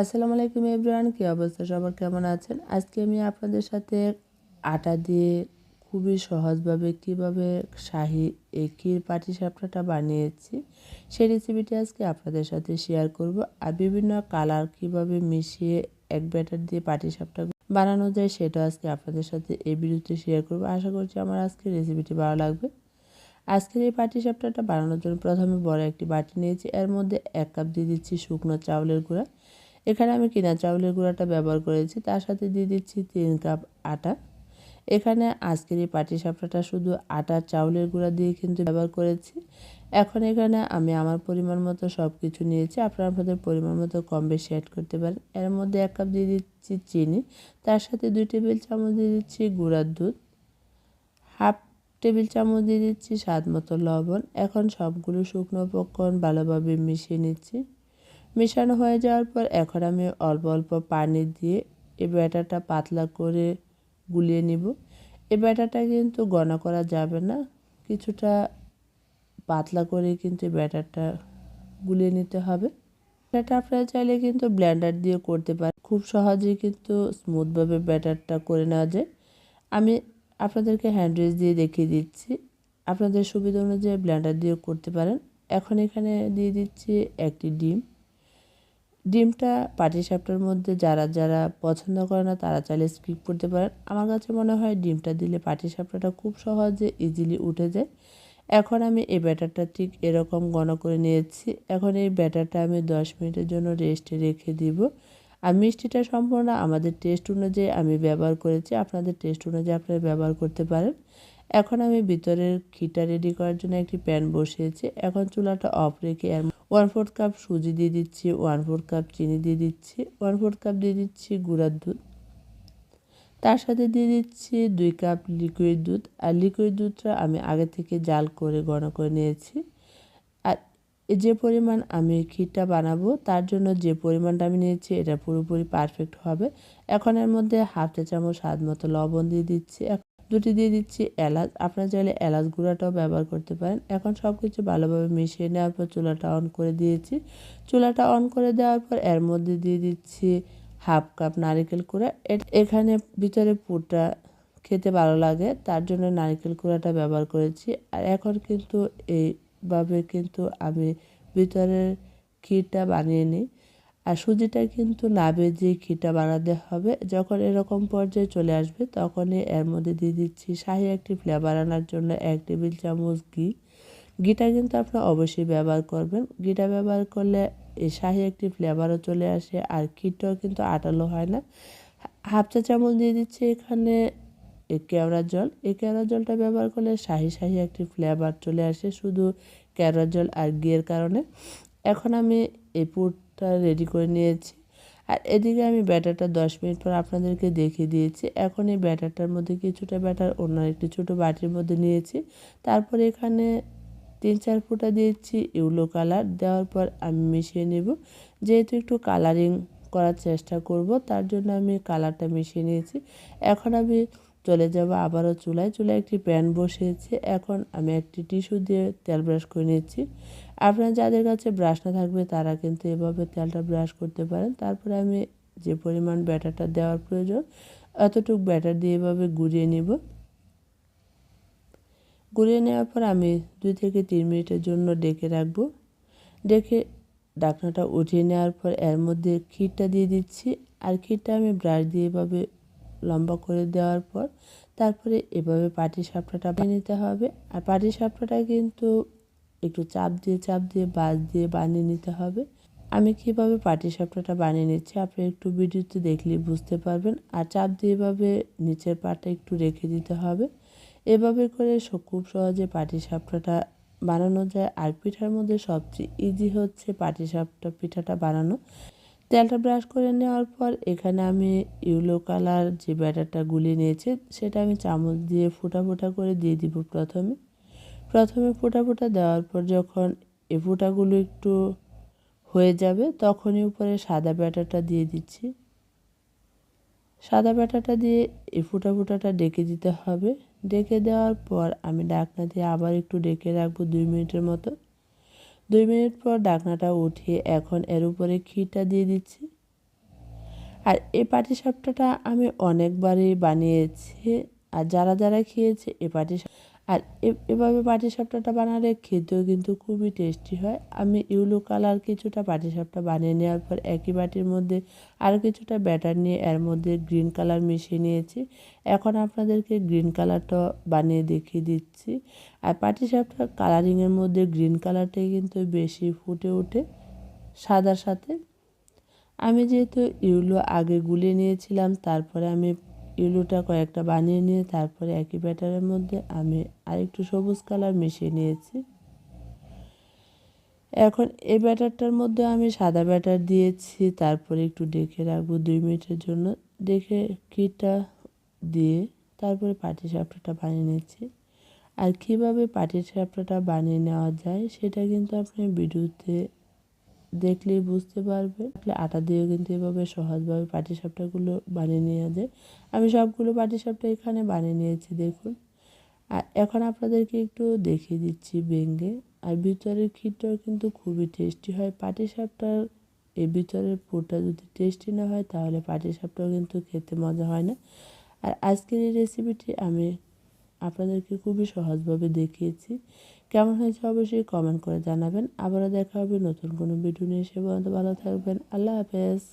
আসসালামু আলাইকুম এভরিওয়ান, কী অবস্থা? সবার কেমন আছেন? আজকে আমি আপনাদের সাথে আটা দিয়ে খুবই সহজভাবে কীভাবে শাহি এই ক্ষীর পাটিসাপটাটা বানিয়েছি সেই রেসিপিটি আজকে আপনাদের সাথে শেয়ার করব। আর বিভিন্ন কালার কীভাবে মিশিয়ে এক ব্যাটার দিয়ে পাটিসাপটা বানানো যায়, সেটা আজকে আপনাদের সাথে এই ভিডিওতে শেয়ার করব। আশা করছি আমার আজকের রেসিপিটি ভালো লাগবে। আজকের এই পাটিসাপটাটা বানানোর জন্য প্রথমে বড় একটি বাটি নিয়েছি। এর মধ্যে এক কাপ দিয়ে দিচ্ছি শুকনো চাউলের গুঁড়া। এখানে আমি কিনা চাউলের গুঁড়াটা ব্যবহার করেছি, তার সাথে দিয়ে দিচ্ছি তিন কাপ আটা। এখানে আজকের এই পাটি সাপটাটা শুধু আটা চাউলের গুঁড়া দিয়ে কিন্তু ব্যবহার করেছি। এখন এখানে আমি আমার পরিমাণ মতো সব কিছু নিয়েছি, আপনারা আপনাদের পরিমাণ মতো কম বেশি অ্যাড করতে পারেন। এর মধ্যে এক কাপ দিয়ে দিচ্ছি চিনি, তার সাথে দুই টেবিল চামচ দিয়ে দিচ্ছি গুঁড়ার দুধ, হাফ টেবিল চামচ দিয়ে দিচ্ছি স্বাদ মতো লবণ। এখন সবগুলো শুকনো উপকরণ ভালোভাবে মিশিয়ে নিচ্ছি। মেশানো হয়ে যাওয়ার পর এখন আমি অল্প অল্প পানি দিয়ে এই ব্যাটারটা পাতলা করে গুলিয়ে নিব। এই ব্যাটারটা কিন্তু গণা করা যাবে না। কিছুটা পাতলা করে কিন্তু ব্যাটারটা গুলিয়ে নিতে হবে। ব্যাটার আপনারা চাইলে কিন্তু ব্ল্যান্ডার দিয়ে করতে পারেন। খুব সহজেই কিন্তু স্মুথভাবে ব্যাটারটা করে নেওয়া যায়। আমি আপনাদেরকে হ্যান্ড দিয়ে দেখিয়ে দিচ্ছি। আপনাদের সুবিধা অনুযায়ী ব্ল্যান্ডার দিয়ে করতে পারেন। এখন এখানে দিয়ে দিচ্ছি একটি ডিম। ডিমটা পাটিসাপটার মধ্যে যারা যারা পছন্দ করে না, তারা চাইলে স্কিপ করতে পারেন। আমার কাছে মনে হয় ডিমটা দিলে পাটিসাপটাটা খুব সহজে ইজিলি উঠে যায়। এখন আমি এই ব্যাটারটা ঠিক এরকম গণ করে নিয়েছি। এখন এই ব্যাটারটা আমি দশ মিনিটের জন্য রেস্টে রেখে দিব। আর মিষ্টিটা সম্পূর্ণ আমাদের টেস্ট অনুযায়ী আমি ব্যবহার করেছি। আপনাদের টেস্ট অনুযায়ী আপনারা ব্যবহার করতে পারেন। এখন আমি ভিতরের খিটা রেডি করার জন্য একটি প্যান বসিয়েছি। এখন চুলাটা অফ রেখে এর ওয়ান ফোর্থ কাপ সুজি দিয়ে দিচ্ছি ওয়ান ফোর্থ কাপ চিনি দিয়ে দিচ্ছি ওয়ান ফোর্থ কাপ দিয়ে দিচ্ছি গুঁড়ার দুধ। তার সাথে দিয়ে দিচ্ছি দুই কাপ লিকুইড দুধ। আর লিকুইড দুধটা আমি আগে থেকে জাল করে, ঘন করে নিয়েছি। আর যে পরিমাণ আমি ক্ষীরটা বানাবো, তার জন্য যে পরিমাণটা আমি নিয়েছি, এটা পুরোপুরি পারফেক্ট হবে। এখন এর মধ্যে হাফ চা চামচ স্বাদ মতো লবণ দিয়ে দিচ্ছি। দুটি দিয়ে দিচ্ছি এলাচ। আপনারা চাইলে এলাচ গুঁড়াটাও ব্যবহার করতে পারেন। এখন সব কিছু ভালোভাবে মিশিয়ে নেওয়ার পর চুলাটা অন করে দিয়েছি। চুলাটা অন করে দেওয়ার পর এর মধ্যে দিয়ে দিচ্ছি হাফ কাপ নারিকেল কুড়া এখানে ভিতরে পুরটা খেতে ভালো লাগে, তার জন্য নারিকেল কুড়াটা ব্যবহার করেছি। আর এখন কিন্তু এইভাবে কিন্তু আমি ভিতরের ক্ষীরটা বানিয়ে নিই। আর সুজিটা কিন্তু না ভেজে ঘিটা বানাতে হবে, যখন এরকম পর্যায়ে চলে আসবে তখনই এর মধ্যে দিয়ে দিচ্ছি শাহি একটি ফ্লেভার আনার জন্য এক টেবিল চামচ ঘি। ঘিটা কিন্তু আপনার অবশ্যই ব্যবহার করবেন। ঘিটা ব্যবহার করলে এই শাহি একটি ফ্লেভারও চলে আসে আর ক্ষীরটাও কিন্তু আটালো হয় না। হাফ চা চামচ দিয়ে দিচ্ছি এখানে এই কেওড়ার জল। এই কেওড়ার জলটা ব্যবহার করলে শাহি শাহি একটি ফ্লেভার চলে আসে শুধু কেওড়ার জল আর ঘিয়ের কারণে। এখন আমি এই পুর রেডি করে নিয়েছি। আর এদিকে আমি ব্যাটারটা দশ মিনিট পর আপনাদেরকে দেখিয়ে দিয়েছি। এখন এই ব্যাটারটার মধ্যে কিছুটা ব্যাটার অন্য একটি ছোটো বাটির মধ্যে নিয়েছি। তারপর এখানে তিন চার ফুটা দিয়েছি ইউলো কালার। দেওয়ার পর আমি মিশিয়ে নেব। যেহেতু একটু কালারিং করার চেষ্টা করব, তার জন্য আমি কালারটা মিশিয়ে নিয়েছি। এখন আমি চলে যাব আবারও চুলায়। চুলায় একটি প্যান বসিয়েছি। এখন আমি একটি টিস্যু দিয়ে তেল ব্রাশ করে নিচ্ছি। আপনার যাদের কাছে ব্রাশ না থাকবে, তারা কিন্তু এভাবে তেলটা ব্রাশ করতে পারেন। তারপরে আমি যে পরিমাণ ব্যাটারটা দেওয়ার প্রয়োজন, এতটুকু ব্যাটার দিয়ে এভাবে গুঁড়িয়ে নিব। গুঁড়িয়ে নেওয়ার পর আমি দুই থেকে তিন মিনিটের জন্য ডেকে রাখব। ডেকে ডাকনাটা উঠিয়ে নেওয়ার পর এর মধ্যে ক্ষীরটা দিয়ে দিচ্ছি। আর ক্ষীরটা আমি ব্রাশ দিয়ে এভাবে লম্বা করে দেওয়ার পর তারপরে এভাবে পাটি সাপটাটা বানিয়ে নিতে হবে। আর পাটি সাপটাটা কিন্তু একটু চাপ দিয়ে চাপ দিয়ে বাস দিয়ে বানিয়ে নিতে হবে। আমি কীভাবে পাটি সাপটাটা বানিয়ে নিচ্ছি আপনি একটু ভিডিওতে দেখলেই বুঝতে পারবেন। আর চাপ দিয়ে এভাবে নিচের পাটা একটু রেখে দিতে হবে। এভাবে করে খুব সহজে পাটি সাপটাটা বানানো যায়। আর পিঠার মধ্যে সবচেয়ে ইজি হচ্ছে পাটি সাপটা পিঠাটা বানানো। তেলটা ব্রাশ করে নেওয়ার পর এখানে আমি ইউলো কালার যে ব্যাটারটা গুলি নিয়েছি, সেটা আমি চামচ দিয়ে ফোটা ফুটা করে দিয়ে দিব প্রথমে। প্রথমে ফোঁটা ফোঁটা দেওয়ার পর যখন এ ফোঁটাগুলো একটু হয়ে যাবে, তখনই উপরে সাদা ব্যাটারটা দিয়ে দিচ্ছি। সাদা ব্যাটারটা দিয়ে এই ফুটা ফুটাটা ডেকে দিতে হবে। ডেকে দেওয়ার পর আমি ডাকনা দিয়ে আবার একটু ডেকে রাখব দুই মিনিটের মতো। দুই মিনিট পর ডাকনাটা উঠিয়ে এখন এর উপরে ক্ষীরটা দিয়ে দিচ্ছি। আর এই পাটিসাপটাটা আমি অনেকবারই বানিয়েছি, আর যারা যারা খেয়েছে এ পাটি আর এভাবে পাটিসাপটাটা বানালে খেতেও কিন্তু খুবই টেস্টি হয়। আমি ইউলো কালার কিছুটা পাটিসাপটা বানিয়ে নেওয়ার পর একই বাটির মধ্যে আরও কিছুটা ব্যাটার নিয়ে এর মধ্যে গ্রিন কালার মিশিয়ে নিয়েছি। এখন আপনাদেরকে গ্রিন কালারটা বানিয়ে দেখিয়ে দিচ্ছি। আর পাটিসাপটা কালারিংয়ের মধ্যে গ্রিন কালারটাই কিন্তু বেশি ফুটে ওঠে সাদার সাথে। আমি যেহেতু ইউলো আগে গুলিয়ে নিয়েছিলাম, তারপরে আমি ইউলোটা কয়েকটা বানিয়ে নিয়ে তারপরে একই ব্যাটারের মধ্যে আমি আরেকটু সবুজ কালার মিশিয়ে নিয়েছি। এখন এই ব্যাটারটার মধ্যে আমি সাদা ব্যাটার দিয়েছি, তারপরে একটু ডেকে রাখব দুই মিনিটের জন্য। দেখে কিটা দিয়ে তারপরে পাটি সাপটাটা বানিয়ে নিচ্ছি। আর কীভাবে পাটির সাপটাটা বানিয়ে নেওয়া যায় সেটা কিন্তু আপনি ভিডিওতে দেখলেই বুঝতে পারবে। আটা দিয়েও কিন্তু এভাবে সহজভাবে পাটিসাপটাগুলো বানিয়ে নেওয়া যায়। আমি সবগুলো পাটিসাপটা এখানে বানিয়ে নিয়েছি, দেখুন। আর এখন আপনাদেরকে একটু দেখিয়ে দিচ্ছি বেঙ্গে আর ভিতরের ক্ষীরটাও কিন্তু খুবই টেস্টি হয়। পাটিসাপটার এই ভিতরের পুরটা যদি টেস্টি না হয়, তাহলে পাটিসাপটাও কিন্তু খেতে মজা হয় না। আর আজকের এই রেসিপিটি আমি আপনাদেরকে খুবই সহজভাবে দেখিয়েছি। কেমন হয়েছে অবশ্যই কমেন্ট করে জানাবেন। আবারও দেখা হবে নতুন কোনো ভিডিও নিয়ে, সে পর্যন্ত ভালো থাকবেন। আল্লাহ হাফেজ।